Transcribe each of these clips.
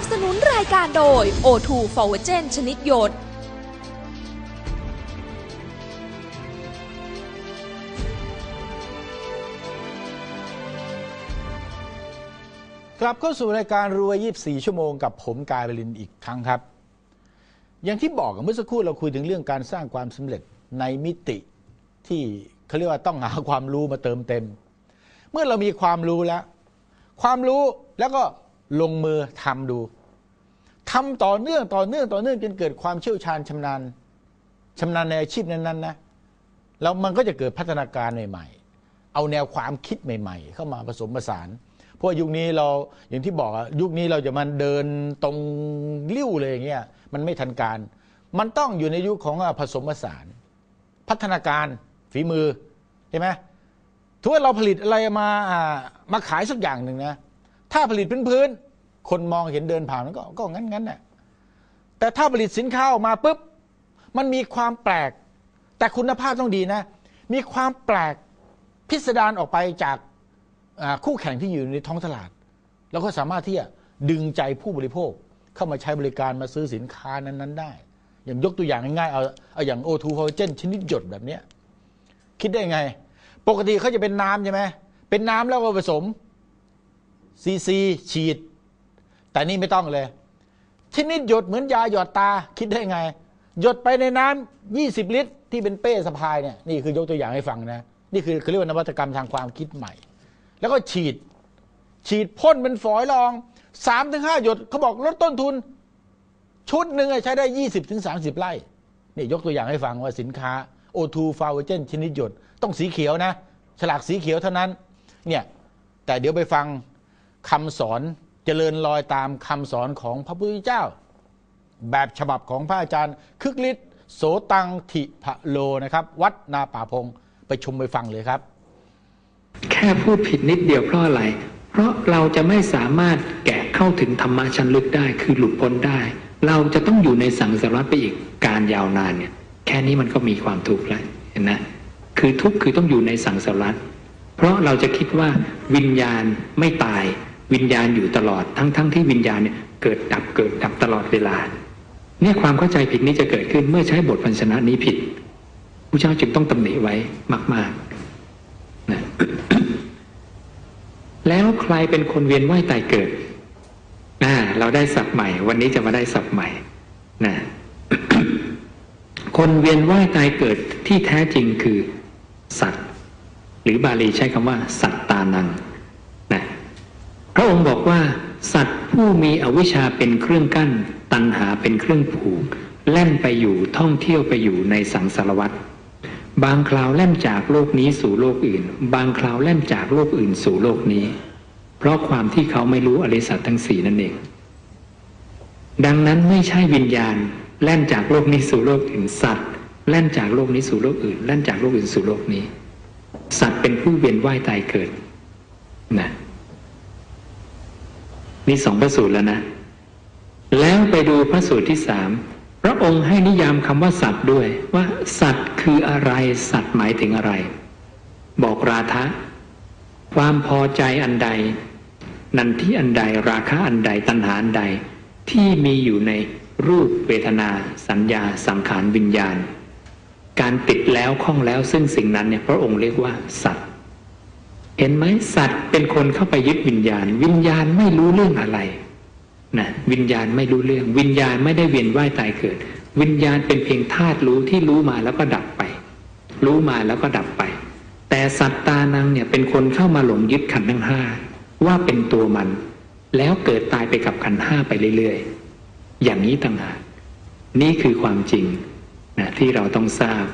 นับสนุนรายการโดย O2 f o r w a g e n ชนิดยดกลับเข้าสู่รายการรวย 24 ชั่วโมงกับผมกายบรินอีกครั้งครับ อย่างที่บอกเมื่อสักครู่เราคุยถึงเรื่องการสร้างความสำเร็จในมิติที่เขาเรียกว่าต้องหาความรู้มาเติมเต็ม เมื่อเรามีความรู้แล้ว ความรู้แล้วก็ ลงมือทำดูทำต่อเนื่องต่อเนื่องต่อเนื่องจนเกิดความเชี่ยวชาญชำนาญชำนาญในอาชีพนั้นๆนะแล้วมันก็จะเกิดพัฒนาการใหม่ๆ เอาแนวความคิดใหม่ ๆ เข้ามาผสมผสาน เพราะว่ายุคนี้เราอย่างที่บอกยุคนี้เราจะมันเดินตรงริ้วเลยอย่างเงี้ยมันไม่ทันการ มันต้องอยู่ในยุคของผสมผสาน พัฒนาการฝีมือใช่ไหมถ้าเราผลิตอะไรมามาขายสักอย่างหนึ่งนะ ถ้าผลิตพื้นๆคนมองเห็นเดินผ่านมันก็ก็งั้นงั้นๆน่ะแต่ถ้าผลิตสินค้าออกมาปุ๊บมันมีความแปลก แต่คุณภาพต้องดีนะ มีความแปลกพิสดารออกไปจากคู่แข่งที่อยู่ในท้องตลาด แล้วก็สามารถที่จะดึงใจผู้บริโภคเข้ามาใช้บริการมาซื้อสินค้านั้นๆได้ อย่างยกตัวอย่างง่ายๆเอาเอาอย่าง O2 Collagen ชนิดหยดแบบเนี้ยคิดได้ไง ปกติเขาจะเป็นน้ำใช่ไหมเป็นน้ำแล้วก็ผสม ซีซีฉีด แต่นี่ไม่ต้องเลยชนิดหยดเหมือนยาหยอดตาคิดได้ไง หยดไปในน้ำ20ลิตร ที่เป็นเป้สะพายเนี่ยนี่คือยกตัวอย่างให้ฟังนะ นี่คือเขาเรียกว่านวัตกรรมทางความคิดใหม่ แล้วก็ฉีด ฉีดพ่นเป็นฝอยละอองสามถึงห้าหยดเขาบอกลดต้นทุน ชุดหนึ่งใช้ได้20ถึง30ไร่นี่ยกตัวอย่างให้ฟังว่าสินค้า O2 f a v o g e n ชนิดหยด ต้องสีเขียวนะ ฉลากสีเขียวเท่านั้น เนี่ย แต่เดี๋ยวไปฟัง คำสอนเจริญรอยตามคำสอนของพระพุทธเจ้า แบบฉบับของพระอาจารย์ คึกฤทธิ์โสตังทิพะโลนะครับ วัดนาป่าพงไปชมไปฟังเลยครับ แค่พูดผิดนิดเดียวเพราะอะไร เพราะเราจะไม่สามารถแกะเข้าถึงธรรมะชั้นลึกได้คือหลุดพ้นได้ เราจะต้องอยู่ในสังสารวัฏไปอีกการยาวนานเนี่ยแค่นี้มันก็มีความทุกข์แล้วเห็นนะคือทุกข์คือต้องอยู่ในสังสารวัฏ เพราะเราจะคิดว่าวิญญาณไม่ตาย วิญญาณอยู่ตลอดทั้งๆทที่วิญญาณเนี่ยเกิดดับเกิดดับตลอดเวลา เนี่ยความเข้าใจผิดนี้จะเกิดขึ้นเมื่อใช้บทพันชนะนี้ผิดพระเจ้าจึงต้องตำหนิไว้มากๆนะแล้วใครเป็นคนเวียนว่ายตายเกิดอ่าเราได้ศัพท์ใหม่ วันนี้จะมาได้ศัพท์ใหม่นะคนเวียนว่ายตายเกิดที่แท้จริงคือสัตว์ รือบาลีใช้คำว่า สัตตานังนะพระองค์บอกว่า สัตว์ผู้มีอวิชชาเป็นเครื่องกั้น ตัณหาเป็นเครื่องผูก แล่นไปอยู่ท่องเที่ยวไปอยู่ในสังสารวัฏบางคราวแล่นจากโลกนี้สู่โลกอื่น บางคราวแล่นจากโลกอื่นสู่โลกนี้ เพราะความที่เขาไม่รู้อริสัตทั้งสี่นั่นเอง ดังนั้นไม่ใช่วิญญาณ แล่นจากโลกนี้สู่โลกอื่นสัตว์ แล่นจากโลกนี้สู่โลกอื่น แล่นจากโลกอื่นสู่โลกนี้ สัตว์เป็นผู้เวียนว่ายตายเกิดนะนี่สองพระสูตรแล้วนะ แล้วไปดูพระสูตรที่สามพระองค์ให้นิยามคำว่าสัตว์ด้วย ว่า สัตว์คืออะไร สัตว์หมายถึงอะไร บอกราทะ ความพอใจอันใด นันที่อันใดราคะอันใดตัณหาอันใด ที่มีอยู่ในรูปเวทนา สัญญา สังขารวิญญาณ การติดแล้วข้องแล้วซึ่งสิ่งนั้นเนี่ยพระองค์เรียกว่าสัตว์ เห็นไหมสัตว์เป็นคนเข้าไปยึดวิญญาณ วิญญาณไม่รู้เรื่องอะไรนะวิญญาณไม่รู้เรื่อง วิญญาณไม่ได้เวียนว่ายตายเกิด วิญญาณเป็นเพียงธาตุรู้ที่รู้มาแล้วก็ดับไป รู้มาแล้วก็ดับไป แต่สัตตานังเนี่ยเป็นคนเข้ามาหลงยึดขันทั้งห้าว่าเป็นตัวมัน แล้วเกิดตายไปกับขันห้าไปเรื่อยๆอย่างนี้ต่างหากนี่คือความจริง นะที่เราต้องทราบ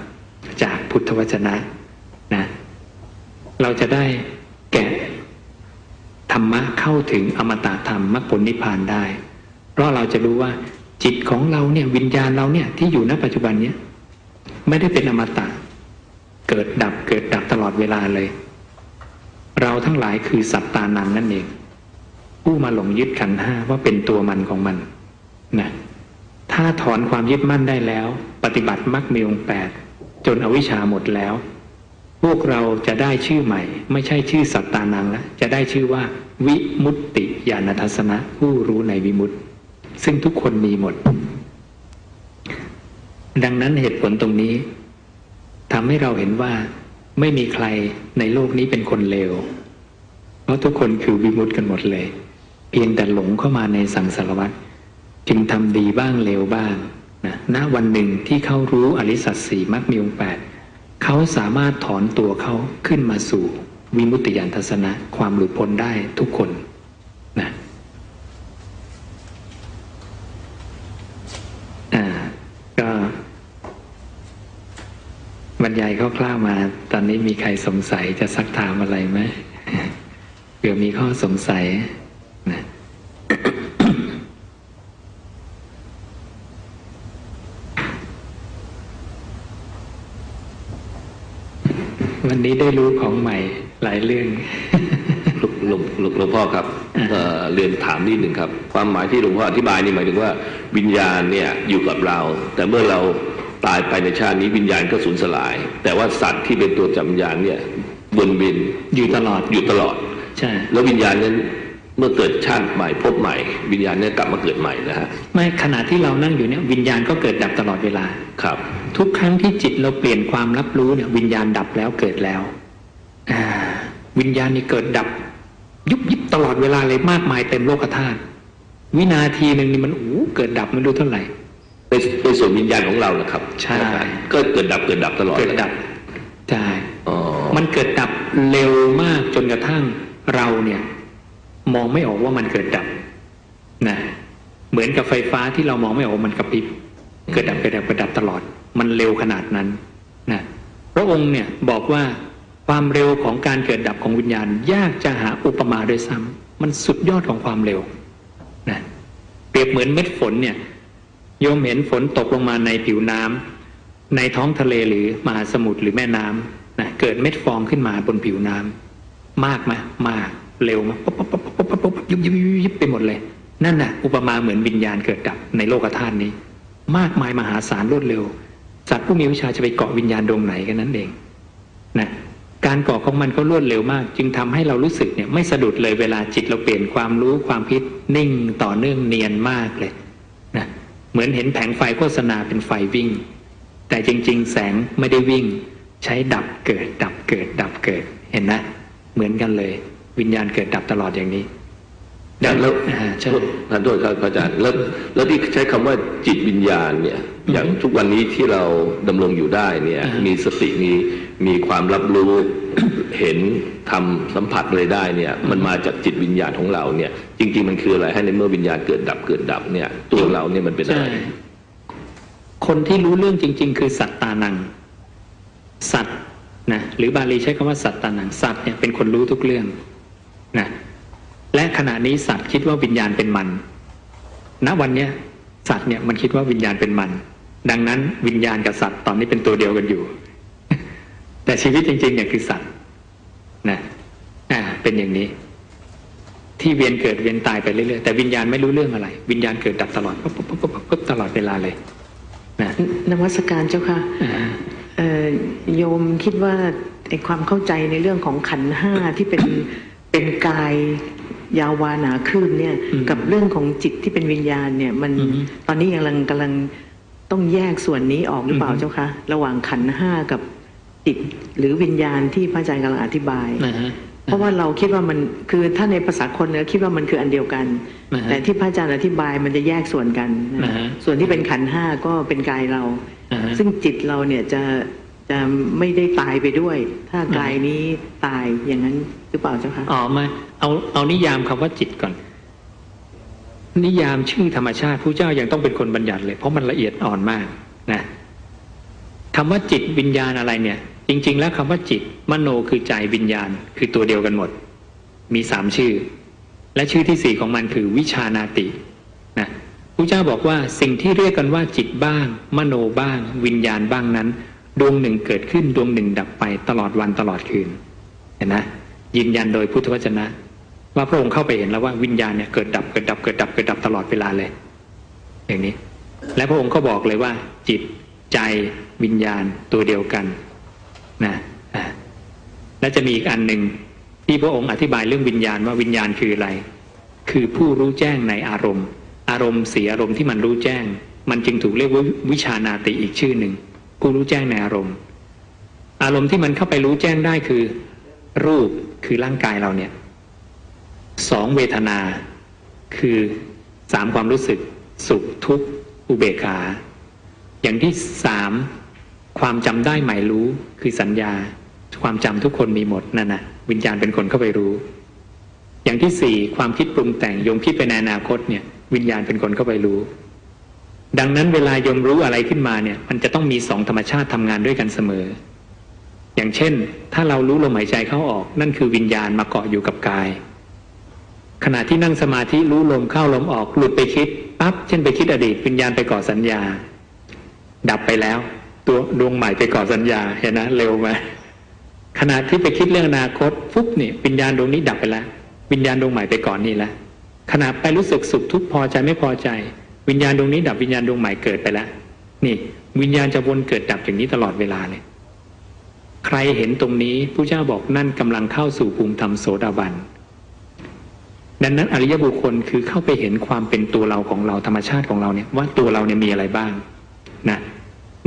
จากพุทธวจนะนะเราจะได้แกะธรรมะเข้าถึงอมตะธรรมมรรคผลนิพพานได้ เพราะเราจะรู้ว่าจิตของเราเนี่ยวิญญาณเราเนี่ยที่อยู่ณปัจจุบันเนี้ยไม่ได้เป็นอมตะ เกิดดับเกิดดับตลอดเวลาเลย เราทั้งหลายคือสัตตานังนั่นเอง ผู้มาหลงยึดขันห้าว่าเป็นตัวมันของมันนะ ถ้าถอนความยึดมั่นได้แล้ว ปฏิบัติมรรคมีองค์แปดจนอวิชชาหมดแล้ว พวกเราจะได้ชื่อใหม่ ไม่ใช่ชื่อสัตตานังแล้วจะได้ชื่อว่า วิมุตติญาณทัศนะผู้รู้ในวิมุตติ ซึ่งทุกคนมีหมด ดังนั้นเหตุผลตรงนี้ทำให้เราเห็นว่าไม่มีใครในโลกนี้เป็นคนเลว เพราะทุกคนคือวิมุตต์กันหมดเลย เพียงแต่หลงเข้ามาในสังสารวัฏ จึงทำดีบ้างเลวบ้างนะณวันหนึ่งที่เขารู้อริสัตสีมรรคมีองค์แปดเขาสามารถถอนตัวเขาขึ้นมาสู่วิมุตติยานทัศนะความหลุดพ้นได้ทุกคนนะก็บรรยายคร่าวๆมา ตอนนี้มีใครสงสัยจะซักถามอะไรไหมเผื่อมีข้อสงสัยนะ วันนี้ได้รู้ของใหม่หลายเรื่องหลวงหลวงหลวงพ่อครับเอ่อเรียนถามนิดหนึ่งครับ ความหมายที่หลวงพ่ออธิบายนี่หมายถึงว่าวิญญาณเนี่ยอยู่กับเรา แต่เมื่อเราตายไปในชาตินี้วิญญาณก็สูญสลาย แต่ว่าสัตว์ที่เป็นตัวจำวิญญาณเนี่ยวนเวียนอยู่ตลอดอยู่ตลอดใช่แล้ววิญญาณนั้น เมื่อเกิดชาติใหม่พบใหม่ วิญญาณเนี่ยกลับมาเกิดใหม่นะฮะไม่ขณะที่เรานั่งอยู่เนี่ยวิญญาณก็เกิดดับตลอดเวลาครับ ทุกครั้งที่จิตเราเปลี่ยนความรับรู้เนี่ยวิญญาณดับแล้วเกิดแล้วอ่าวิญญาณนี่เกิดดับ ยุบยิบตลอดเวลาเลยมากมายเต็มโลกธาตุวินาทีหนึ่งนี่มันโอ้โหเกิดดับไม่รู้เท่าไหร่เป็นเป็นส่วนวิญญาณของเรานะครับ ใช่ก็เกิดดับเกิดดับตลอดเกิดดับใช่อ๋อมันเกิดดับเร็วมากจนกระทั่งเราเนี่ย มองไม่ออกว่ามันเกิดดับนะเหมือนกับไฟฟ้าที่เรามองไม่ออกมันกระพริบเกิดดับเกิดดับเกิดดับตลอด มันเร็วขนาดนั้นนะพระองค์เนี่ยบอกว่าความเร็วของการเกิดดับของวิญญาณ ยากจะหาอุปมาด้วยซ้ำมันสุดยอดของความเร็วนะเปรียบเหมือนเม็ดฝนเนี่ยโยมเห็นฝนตกลงมาในผิวน้ำในท้องทะเลหรือมหาสมุทรหรือแม่น้ำนะเกิดเม็ดฟองขึ้นมาบนผิวน้ำมากไหมมาก เร็วมากป๊บป๊บป๊บป๊บป๊บป๊บป๊บยุบยุบยุบยุบไปหมดเลย นั่นน่ะ อุปมาเหมือนวิญญาณเกิดดับในโลกธาตุนี้ มากมายมหาศาลรวดเร็วสัตว์ผู้มีวิชาจะไปเกาะวิญญาณดวงไหนกันนั้นเองนะการเกาะของมันก็รวดเร็วมาก จึงทำให้เรารู้สึกเนี่ยไม่สะดุดเลยเวลาจิตเราเปลี่ยนความรู้ความคิดนิ่งต่อเนื่องเนียนมากเลยนะเหมือนเห็นแผงไฟโฆษณาเป็นไฟวิ่ง แต่จริง ๆ แสงไม่ได้วิ่ง ใช้ดับเกิด ดับเกิด ดับเกิดเห็นนะ เหมือนกันเลย วิญญาณเกิดดับตลอดอย่างนี้แล้วอ่าใช่ท่านโทษครับอาจารย์แล้วแล้วที่ใช้คำว่าจิตวิญญาณเนี่ย อย่างทุกวันนี้ที่เราดำรงอยู่ได้เนี่ยอ่าฮะมีสติมีมีความรับรู้เห็นทำสัมผัสอะไรได้เนี่ย มันมาจากจิตวิญญาณของเราเนี่ย จริง ๆ มันคืออะไรให้ในเมื่อวิญญาณเกิดดับเกิดดับเนี่ย ตัวเราเนี่ยมันเป็นอะไรใช่คนที่รู้เรื่องจริง ๆ คือสัตตานัง สัตว์นะหรือบาลีใช้คำว่าสัตตานังสัตว์เนี่ยเป็นคนรู้ทุกเรื่อง นะและขณะนี้สัตว์คิดว่าวิญญาณเป็นมันณวันเนี้ยสัตว์เนี่ยมันคิดว่าวิญญาณเป็นมัน ดังนั้นวิญญาณกับสัตว์ตอนนี้เป็นตัวเดียวกันอยู่ แต่ชีวิตจริงๆเนี่ยคือสัตว์นะอ่าเป็นอย่างนี้ ที่เวียนเกิดเวียนตายไปเรื่อยๆแต่วิญญาณไม่รู้เรื่องอะไร วิญญาณเกิดดับตลอดปุ๊บปุ๊บปุ๊บปุ๊บปุ๊บตลอดเวลาเลยนะนมัสการเจ้าค่ะอ่าเอ่อโยมคิดว่าไอ้ความเข้าใจในเรื่องของขันธ์ห้าที่เป็น เป็นกายยาววาหนาขึ้นเนี่ยอืมกับเรื่องของจิตที่เป็นวิญญาณเนี่ยมันอืมตอนนี้กำลังกำลังต้องแยกส่วนนี้ออกหรือเปล่าอืมเจ้าคะระหว่างขันธ์ห้ากับจิตหรือวิญญาณที่พระอาจารย์กำลังอธิบายนะฮะเพราะว่าเราคิดว่ามันคือถ้าในภาษาคนเนี่ยคิดว่ามันคืออันเดียวกันนะฮะแต่ที่พระอาจารย์อธิบายมันจะแยกส่วนกันนะนะฮะส่วนที่เป็นขันธ์ห้าก็เป็นกายเราอ่าฮะซึ่งจิตเราเนี่ยจะ จะไม่ได้ตายไปด้วย ถ้ากายนี้ตายอย่างนั้นหรือเปล่าเจ้าคะอ๋อมาเอาเอานิยามคำว่าจิตก่อน นิยามชื่อธรรมชาติผู้เจ้ายังต้องเป็นคนบัญญัติเลย เพราะมันละเอียดอ่อนมากนะคำว่าจิตวิญญาณอะไรเนี่ย จริง ๆ แล้วคำว่าจิต มโนคือใจวิญญาณ คือตัวเดียวกันหมด มีสามชื่อ และชื่อที่สี่ของมันคือวิชานาตินะพระเจ้าบอกว่าสิ่งที่เรียกกันว่าจิตบ้าง มโนบ้าง วิญญาณบ้างนั้น ดวงหนึ่งเกิดขึ้นดวงหนึ่งดับไปตลอดวันตลอดคืนเห็นนะยืนยันโดยพุทธวจนะ ว่าพระองค์เข้าไปเห็นแล้วว่าวิญญาณเนี่ยเกิดดับเกิดดับเกิดดับเกิดดับตลอดเวลาเลย อย่างนี้ และพระองค์ก็บอกเลยว่า จิตใจวิญญาณตัวเดียวกันนะอ่าและจะมีอีกอันหนึ่งที่พระองค์อธิบายเรื่องวิญญาณว่าวิญญาณคืออะไร คือผู้รู้แจ้งในอารมณ์ อารมณ์สีอารมณ์ที่มันรู้แจ้ง มันจึงถูกเรียกว่าวิชานาติอีกชื่อหนึ่ง ผู้รู้แจ้งในอารมณ์ อารมณ์ที่มันเข้าไปรู้แจ้งได้คือ รูปคือร่างกายเราเนี่ยสองเวทนา คือสามความรู้สึก สุขทุกข์อุเบกขา อย่างที่สามความจำได้หมายรู้คือสัญญา ความจำทุกคนมีหมดนั่นนะวิญญาณเป็นคนเข้าไปรู้ อย่างที่สี่ความคิดปรุงแต่งโยมคิดไปในอนาคตเนี่ย วิญญาณเป็นคนเข้าไปรู้ ดังนั้นเวลายมรู้อะไรขึ้นมาเนี่ย มันจะต้องมีสองธรรมชาติทำงานด้วยกันเสมอ อย่างเช่น ถ้าเรารู้ลมหายใจเข้าออก นั่นคือวิญญาณมาเกาะอยู่กับกาย ขณะที่นั่งสมาธิรู้ลมเข้าลมออกหลุดไปคิดปั๊บเช่นไปคิดอดีตวิญญาณไปก่อสัญญา ดับไปแล้ว ตัวดวงใหม่ไปก่อสัญญาเห็นนะเร็วไหมขณะที่ไปคิดเรื่องอนาคตปุ๊บนี่วิญญาณดวงนี้ดับไปแล้ว วิญญาณดวงใหม่ไปก่อนนี่แล้วขณะไปรู้สึกสุขทุกข์พอใจไม่พอใจ วิญญาณดวงนี้ดับวิญญาณดวงใหม่เกิดไปแล้วนี่วิญญาณจะวนเกิดดับอย่างนี้ตลอดเวลาเลยใครเห็นตรงนี้ผู้เจ้าบอกนั่นกำลังเข้าสู่ภูมิธรรมโสดาบันดังนั้นอริยบุคคลคือเข้าไปเห็นความเป็นตัวเราของเราธรรมชาติของเราเนี่ยว่าตัวเราเนี่ยมีอะไรบ้างนะ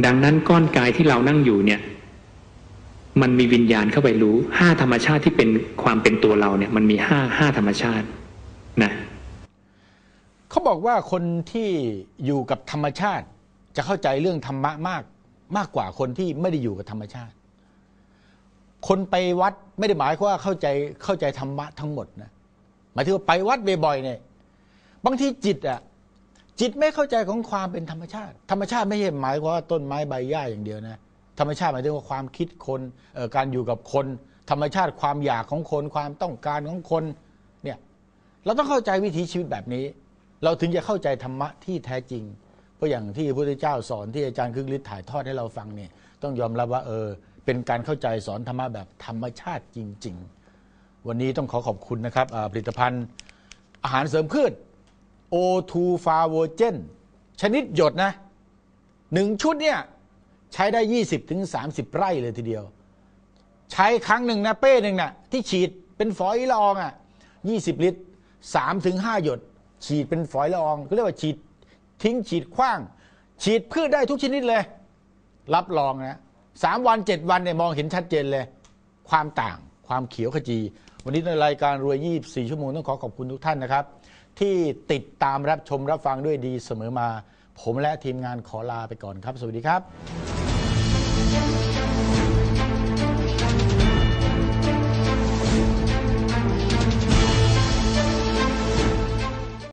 ดังนั้นก้อนกายที่เรานั่งอยู่เนี่ย มันมีวิญญาณเข้าไปรู้ห้าธรรมชาติที่เป็นความเป็นตัวเราเนี่ย มันมีห้าห้าธรรมชาตินะ เขาบอกว่าคนที่อยู่กับธรรมชาติ จะเข้าใจเรื่องธรรมะมากมากกว่าคนที่ไม่ได้อยู่กับธรรมชาติ คนไปวัดไม่ได้หมายความว่าเข้าใจเข้าใจธรรมะทั้งหมดนะหมายถึงว่าไปวัดบ่อยๆเนี่ยบางทีจิตอะจิตไม่เข้าใจของความเป็นธรรมชาติ ธรรมชาติไม่ใช่หมายความว่าต้นไม้ใบหญ้าอย่างเดียวนะธรรมชาติหมายถึงว่าความคิดคนการอยู่กับคน ธรรมชาติความอยากของคน ความต้องการของคนเนี่ยเราต้องเข้าใจวิถีชีวิตแบบนี้ เราถึงจะเข้าใจธรรมะที่แท้จริง เพราะอย่างที่พระพุทธเจ้าสอนที่อาจารย์คึกฤทธิ์ถ่ายทอดให้เราฟังเนี่ยต้องยอมรับว่าเออเป็นการเข้าใจสอนธรรมะแบบธรรมชาติจริง ๆ วันนี้ต้องขอขอบคุณนะครับผลิตภัณฑ์อาหารเสริมพืช O2 f a v o g e n ชนิดหยดนะหนึ่งชุดเนี่ยใช้ได้ 20ถึง30ไร่เลยทีเดียว ใช้ครั้งหนึ่งนะเป้หนึ่งนะที่ฉีดเป็นฝอยละอองอะ20 ลิตร3ถึง5หยด ฉีดเป็นฝอยละอองก็เรียกว่าฉีดทิ้งฉีดขว้าง ฉีดพืชได้ทุกชนิดเลย รับรองนะสามวันเจ็ดวันเนี่ยมองเห็นชัดเจนเลย ความต่างความเขียวขจี วันนี้ในรายการรวย 24 ชั่วโมงต้องขอขอบคุณทุกท่านนะครับ ที่ติดตามรับชมรับฟังด้วยดีเสมอมา ผมและทีมงานขอลาไปก่อนครับ สวัสดีครับ